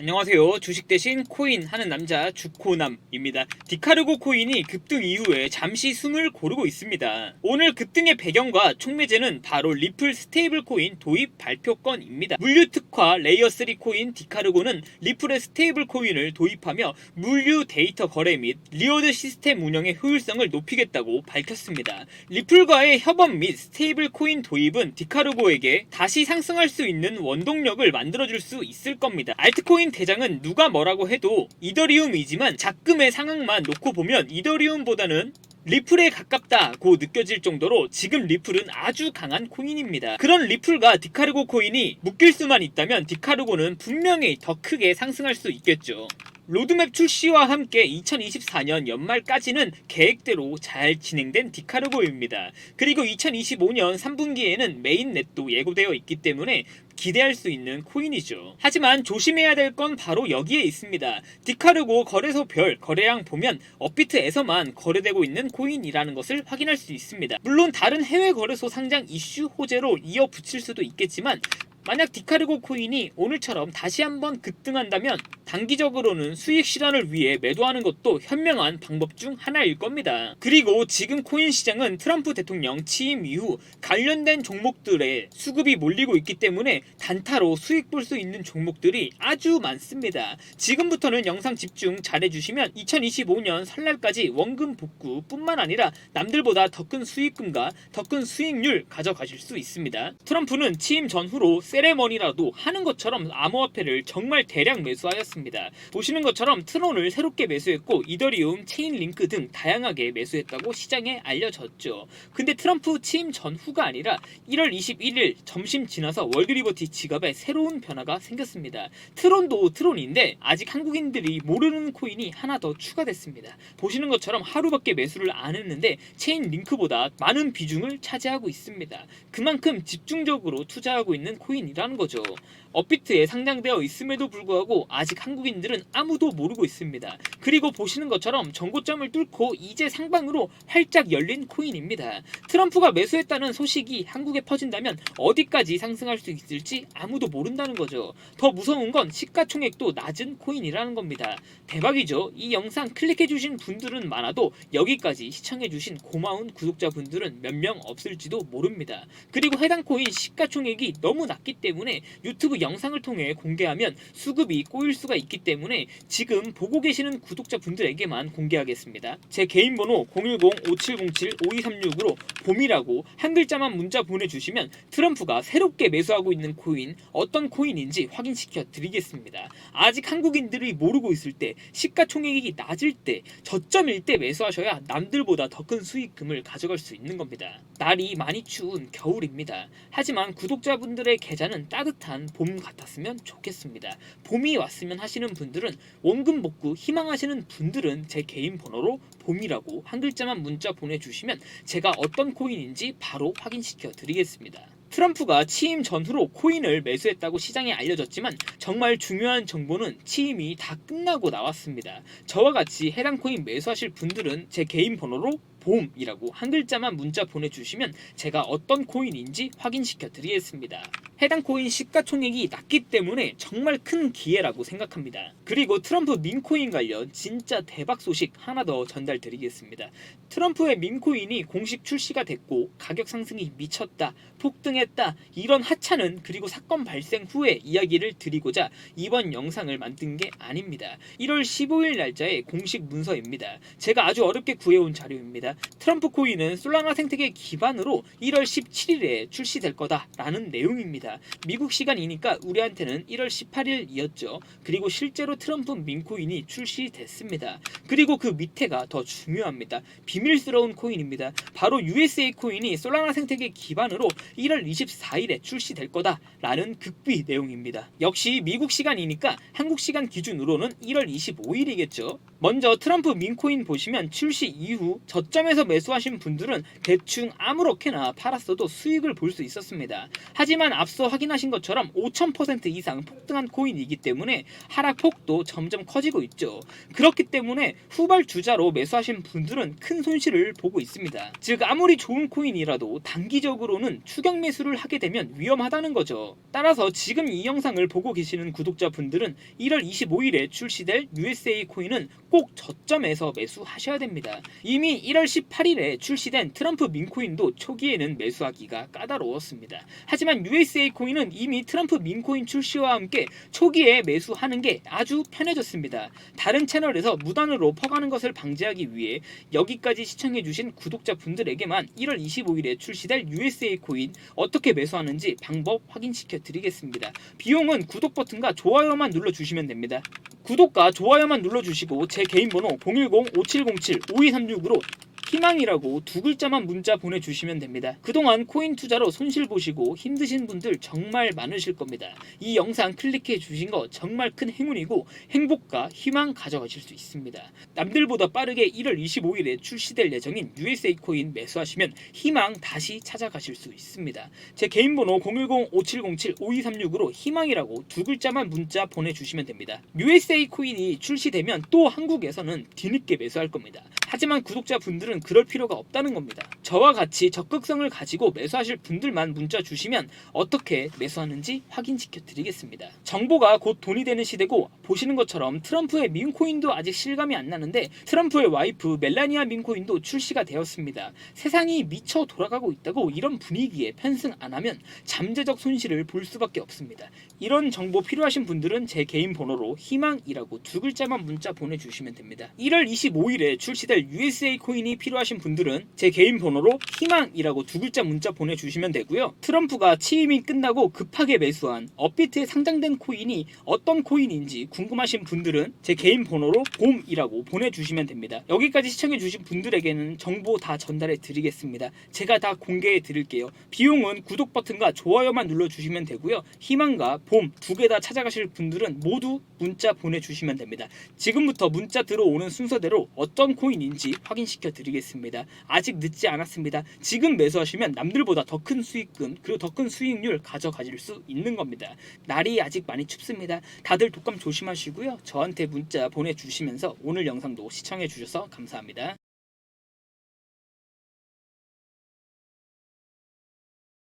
안녕하세요. 주식 대신 코인 하는 남자 주코남입니다. 디카르고 코인이 급등 이후에 잠시 숨을 고르고 있습니다. 오늘 급등의 배경과 촉매제는 바로 리플 스테이블 코인 도입 발표건입니다. 물류 특화 레이어 3 코인 디카르고는 리플의 스테이블 코인을 도입하며 물류 데이터 거래 및 리워드 시스템 운영의 효율성을 높이겠다고 밝혔습니다. 리플과의 협업 및 스테이블 코인 도입은 디카르고에게 다시 상승할 수 있는 원동력을 만들어줄 수 있을 겁니다. 알트코인 대장은 누가 뭐라고 해도 이더리움이지만 작금의 상황만 놓고 보면 이더리움보다는 리플에 가깝다고 느껴질 정도로 지금 리플은 아주 강한 코인입니다. 그런 리플과 디카르고 코인이 묶일 수만 있다면 디카르고는 분명히 더 크게 상승할 수 있겠죠. 로드맵 출시와 함께 2024년 연말까지는 계획대로 잘 진행된 디카르고입니다. 그리고 2025년 3분기에는 메인 넷도 예고되어 있기 때문에 기대할 수 있는 코인이죠. 하지만 조심해야 될 건 바로 여기에 있습니다. 디카르고 거래소 별 거래량 보면 업비트에서만 거래되고 있는 코인이라는 것을 확인할 수 있습니다. 물론 다른 해외 거래소 상장 이슈 호재로 이어 붙일 수도 있겠지만 만약 디카르고 코인이 오늘처럼 다시 한번 급등한다면 단기적으로는 수익 실현을 위해 매도하는 것도 현명한 방법 중 하나일 겁니다. 그리고 지금 코인 시장은 트럼프 대통령 취임 이후 관련된 종목들에 수급이 몰리고 있기 때문에 단타로 수익 볼 수 있는 종목들이 아주 많습니다. 지금부터는 영상 집중 잘해주시면 2025년 설날까지 원금 복구뿐만 아니라 남들보다 더 큰 수익금과 더 큰 수익률 가져가실 수 있습니다. 트럼프는 취임 전후로 세레머니라도 하는 것처럼 암호화폐를 정말 대량 매수하였습니다. 보시는 것처럼 트론을 새롭게 매수했고 이더리움, 체인링크 등 다양하게 매수했다고 시장에 알려졌죠. 근데 트럼프 취임 전후가 아니라 1월 21일 점심 지나서 월드리버티 지갑에 새로운 변화가 생겼습니다. 트론도 트론인데 아직 한국인들이 모르는 코인이 하나 더 추가됐습니다. 보시는 것처럼 하루밖에 매수를 안 했는데 체인링크보다 많은 비중을 차지하고 있습니다. 그만큼 집중적으로 투자하고 있는 코인 이라는 거죠. 업비트에 상장되어 있음에도 불구하고 아직 한국인들은 아무도 모르고 있습니다. 그리고 보시는 것처럼 정고점을 뚫고 이제 상방으로 활짝 열린 코인입니다. 트럼프가 매수했다는 소식이 한국에 퍼진다면 어디까지 상승할 수 있을지 아무도 모른다는 거죠. 더 무서운 건 시가총액도 낮은 코인이라는 겁니다. 대박이죠. 이 영상 클릭해주신 분들은 많아도 여기까지 시청해주신 고마운 구독자분들은 몇 명 없을지도 모릅니다. 그리고 해당 코인 시가총액이 너무 낮기 때문에 유튜브 영상을 통해 공개하면 수급이 꼬일 수가 있기 때문에 지금 보고 계시는 구독자 분들에게만 공개하겠습니다. 제 개인 번호 010-5707-5236으로 봄이라고 한 글자만 문자 보내주시면 트럼프가 새롭게 매수하고 있는 코인 어떤 코인인지 확인시켜 드리겠습니다. 아직 한국인들이 모르고 있을 때 시가총액이 낮을 때 저점일 때 매수하셔야 남들보다 더 큰 수익금을 가져갈 수 있는 겁니다. 날이 많이 추운 겨울입니다. 하지만 구독자분들의 계좌는 따뜻한 봄 같았으면 좋겠습니다. 봄이 왔으면 하시는 분들은 원금 복구 희망하시는 분들은 제 개인 번호로 봄이라고 한 글자만 문자 보내주시면 제가 어떤 코인인지 바로 확인시켜 드리겠습니다. 트럼프가 취임 전후로 코인을 매수했다고 시장에 알려졌지만 정말 중요한 정보는 취임이 다 끝나고 나왔습니다. 저와 같이 해당 코인 매수하실 분들은 제 개인 번호로 봄이라고 한 글자만 문자 보내주시면 제가 어떤 코인인지 확인시켜 드리겠습니다. 해당 코인 시가총액이 낮기 때문에 정말 큰 기회라고 생각합니다. 그리고 트럼프 민코인 관련 진짜 대박 소식 하나 더 전달드리겠습니다. 트럼프의 민코인이 공식 출시가 됐고 가격 상승이 미쳤다, 폭등했다 이런 하찮은 그리고 사건 발생 후에 이야기를 드리고자 이번 영상을 만든 게 아닙니다. 1월 15일 날짜의 공식 문서입니다. 제가 아주 어렵게 구해온 자료입니다. 트럼프 코인은 솔라나 생태계 기반으로 1월 17일에 출시될 거다라는 내용입니다. 미국 시간이니까 우리한테는 1월 18일이었죠. 그리고 실제로 트럼프 민코인이 출시됐습니다. 그리고 그 밑에가 더 중요합니다. 비밀스러운 코인입니다. 바로 USA 코인이 솔라나 생태계 기반으로 1월 24일에 출시될 거다라는 극비 내용입니다. 역시 미국 시간이니까 한국 시간 기준으로는 1월 25일이겠죠. 먼저 트럼프 민코인 보시면 출시 이후 저점 에서 매수하신 분들은 대충 아무렇게나 팔았어도 수익을 볼 수 있었습니다. 하지만 앞서 확인하신 것처럼 5000% 이상 폭등한 코인이기 때문에 하락폭도 점점 커지고 있죠. 그렇기 때문에 후발 주자로 매수하신 분들은 큰 손실을 보고 있습니다. 즉 아무리 좋은 코인이라도 단기적으로는 추격 매수를 하게 되면 위험하다는 거죠. 따라서 지금 이 영상을 보고 계시는 구독자분들은 1월 25일에 출시될 USA 코인은 꼭 저점에서 매수하셔야 됩니다. 이미 1월 18일에 출시된 트럼프 민코인도 초기에는 매수하기가 까다로웠습니다. 하지만 USA 코인은 이미 트럼프 민코인 출시와 함께 초기에 매수하는 게 아주 편해졌습니다. 다른 채널에서 무단으로 퍼가는 것을 방지하기 위해 여기까지 시청해주신 구독자분들에게만 1월 25일에 출시될 USA 코인 어떻게 매수하는지 방법 확인시켜 드리겠습니다. 비용은 구독 버튼과 좋아요만 눌러주시면 됩니다. 구독과 좋아요만 눌러주시고 제 개인 번호 010-5707-5236으로 희망이라고 두 글자만 문자 보내주시면 됩니다. 그동안 코인 투자로 손실 보시고 힘드신 분들 정말 많으실 겁니다. 이 영상 클릭해 주신 거 정말 큰 행운이고 행복과 희망 가져가실 수 있습니다. 남들보다 빠르게 1월 25일에 출시될 예정인 USA 코인 매수하시면 희망 다시 찾아가실 수 있습니다. 제 개인 번호 010-5707-5236으로 희망이라고 두 글자만 문자 보내주시면 됩니다. USA 코인이 출시되면 또 한국에서는 뒤늦게 매수할 겁니다. 하지만 구독자분들은 그럴 필요가 없다는 겁니다. 저와 같이 적극성을 가지고 매수하실 분들만 문자 주시면 어떻게 매수하는지 확인시켜 드리겠습니다. 정보가 곧 돈이 되는 시대고 보시는 것처럼 트럼프의 민코인도 아직 실감이 안 나는데 트럼프의 와이프 멜라니아 민코인도 출시가 되었습니다. 세상이 미쳐 돌아가고 있다고 이런 분위기에 편승 안 하면 잠재적 손실을 볼 수밖에 없습니다. 이런 정보 필요하신 분들은 제 개인 번호로 희망이라고 두 글자만 문자 보내주시면 됩니다. 1월 25일에 출시될 USA 코인이 필요하신 분들은 제 개인 번호로 희망이라고 두 글자 문자 보내주시면 되고요. 트럼프가 취임이 끝나고 급하게 매수한 업비트에 상장된 코인이 어떤 코인인지 궁금하신 분들은 제 개인 번호로 봄이라고 보내주시면 됩니다. 여기까지 시청해주신 분들에게는 정보 다 전달해 드리겠습니다. 제가 다 공개해 드릴게요. 비용은 구독 버튼과 좋아요만 눌러주시면 되고요. 희망과 봄 두 개 다 찾아가실 분들은 모두 문자 보내주시면 됩니다. 지금부터 문자 들어오는 순서대로 어떤 코인 인지 확인시켜 드리겠습니다. 아직 늦지 않았습니다. 지금 매수하시면 남들보다 더 큰 수익금 그리고 더 큰 수익률 가져가실 수 있는 겁니다. 날이 아직 많이 춥습니다. 다들 독감 조심하시고요. 저한테 문자 보내주시면서 오늘 영상도 시청해 주셔서 감사합니다.